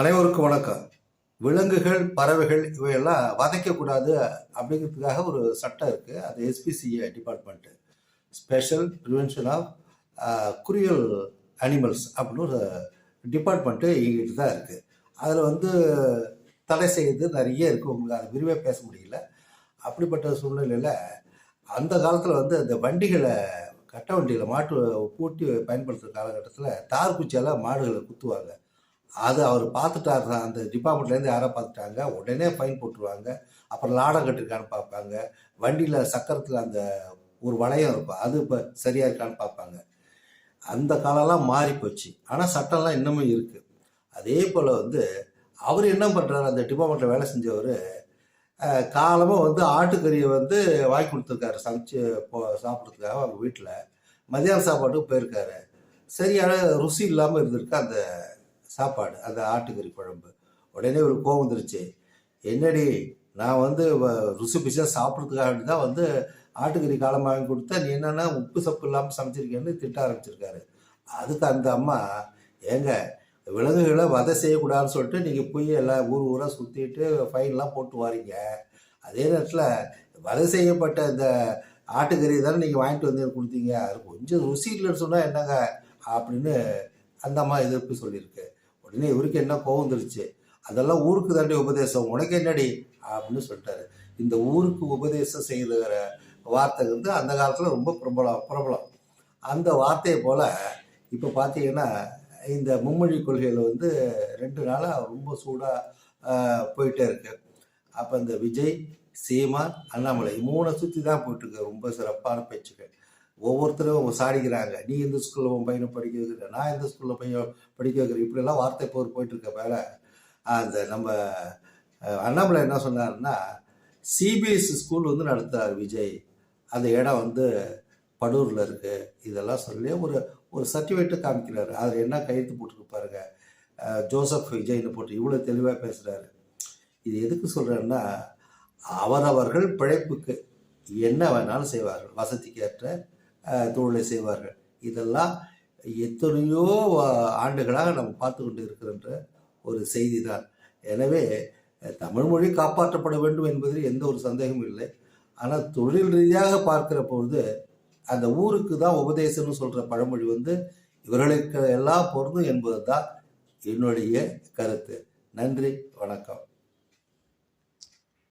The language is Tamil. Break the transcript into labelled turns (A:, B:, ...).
A: அனைவருக்கும் வணக்கம். விலங்குகள் பறவைகள் இவையெல்லாம் வதைக்கக்கூடாது அப்படிங்கிறதுக்காக ஒரு சட்டம் இருக்குது அது SPCA department special prevention of cruelty animals அப்படின்னு ஒரு டிபார்ட்மெண்ட்டு எங்கிட்ட தான் இருக்குது அதில் வந்து தடை செய்து நிறைய இருக்குது உங்களுக்கு அதை விரிவாக பேச முடியல. அப்படிப்பட்ட சூழ்நிலையில் அந்த காலத்தில் வந்து அந்த வண்டிகளை கட்ட வண்டியில் மாட்டு பூட்டி பயன்படுத்துகிற காலகட்டத்தில் தார் குச்சியால் மாடுகளை குத்துவாங்க. அது அவர் பார்த்துட்டாரு அந்த டிபார்ட்மெண்ட்லேருந்து யாரோ பார்த்துட்டாங்க. உடனே ஃபைன் போட்டுருவாங்க. அப்புறம் லாடம் கட்டிருக்கான்னு பார்ப்பாங்க. வண்டியில் சக்கரத்தில் அந்த ஒரு வளையம் இருக்கும். அது இப்போ சரியாக இருக்கான்னு பார்ப்பாங்க. அந்த காலம்லாம் மாறி போச்சு ஆனால் சட்டம்லாம் இன்னமும் இருக்குது அதே போல் வந்து அவர் என்ன பண்ணுறாரு அந்த டிபார்ட்மெண்ட்டில் வேலை செஞ்சவர் காலமாக வந்து ஆட்டுக்கறியை வந்து வாங்கி கொடுத்துருக்காரு. சமைச்சு போ சாப்பிட்றதுக்காக அவங்க வீட்டில். மதியான சாப்பாட்டுக்கு போயிருக்காரு. சரியான ருசி இல்லாமல் இருந்திருக்கு அந்த சாப்பாடு அந்த ஆட்டுக்கறி குழம்பு. உடனே ஒரு கோவம் வந்துருச்சு. என்னடி நான் வந்து வ- ருசி பிசா சாப்பிட்றதுக்காக தான் வந்து ஆட்டுக்கறி காலம் வாங்கி கொடுத்தா நீ என்னென்னா உப்பு சப்பு இல்லாமல் சமைச்சிருக்கேன்னு திட்ட ஆரம்பிச்சிருக்காரு. அதுக்கு அந்த அம்மா ஏங்க விலங்குகளை வதை செய்யக்கூடாதுன்னு சொல்லிட்டு நீங்கள் போய் எல்லாம் ஊர் ஊராக சுற்றிட்டு ஃபைன்லாம் போட்டு வாரீங்க. அதே நேரத்தில் வதை செய்யப்பட்ட இந்த ஆட்டுக்கறி தானே நீங்கள் வாங்கிட்டு வந்து கொடுத்தீங்க. அது கொஞ்சம் ருசி இல்லைன்னு சொன்னால் என்னங்க? அப்படின்னு அந்த அம்மா எதிர்ப்பு சொல்லியிருக்கு. உடனே இவருக்கு என்ன கோவம் வந்துருச்சு? அதெல்லாம் ஊருக்கு தாண்டி உபதேசம். உனக்கு என்னடி? அப்படின்னு சொல்லிட்டாரு. இந்த ஊருக்கு உபதேசம் செய்துகிற வார்த்தை வந்து அந்த காலத்தில் ரொம்ப பிரபலம் பிரபலம். அந்த வார்த்தையை போல் இப்போ பார்த்தீங்கன்னா இந்த மும்மொழி கொள்கையில் வந்து ரெண்டு நாளாக ரொம்ப சூடாக போயிட்டே இருக்கு. அப்போ இந்த விஜய் சீமான் அண்ணாமலை மூணை சுற்றி தான் போயிட்டுருக்கு ரொம்ப சிறப்பான பேச்சுக்கள். ஒவ்வொருத்தரும் சாடிக்கிறாங்க நீ இந்த ஸ்கூலில் உன் பையனை படிக்க வைக்கிற? நான் இந்த ஸ்கூலில் பையன் படிக்க வைக்கிறேன் இப்படியெல்லாம் வார்த்தை போர் போயிட்டுருக்க வேலை மேலே அந்த நம்ம அண்ணாமலை என்ன சொன்னாருன்னா சிபிஎஸ்சி ஸ்கூல் வந்து நடத்துகிறார் விஜய். அந்த இடம் வந்து படூரில் இருக்குது இதெல்லாம் சொல்லி ஒரு ஒரு சர்டிஃபிகேட்டு காமிக்கிறாரு. அதில் என்ன கையெழுத்து போட்டுருக்கு பாருங்க. ஜோசப் விஜய்னு போட்டு இவ்வளோ தெளிவாக பேசுகிறாரு இது எதுக்கு சொல்கிறேன்னா அவரவர்கள் பிழைப்புக்கு என்ன வேணாலும் செய்வார்கள். வசதிக்கேற்ற தொழிலை செய்வார்கள். இதெல்லாம் எத்தனையோ ஆண்டுகளாக நம்ம பார்த்து கொண்டு இருக்கின்ற ஒரு செய்தி தான் எனவே தமிழ்மொழி தமிழ் மொழி காப்பாற்றப்பட வேண்டும் என்பதில் எந்த ஒரு சந்தேகமும் இல்லை. ஆனால் தொழில் ரீதியாக பார்க்கிற பொழுது அந்த ஊருக்கு தான் உபதேசம்னு சொல்கிற பழமொழி வந்து இவர்களுக்கு எல்லாம் பொருந்தும் என்பது தான் என்னுடைய கருத்து. நன்றி வணக்கம்.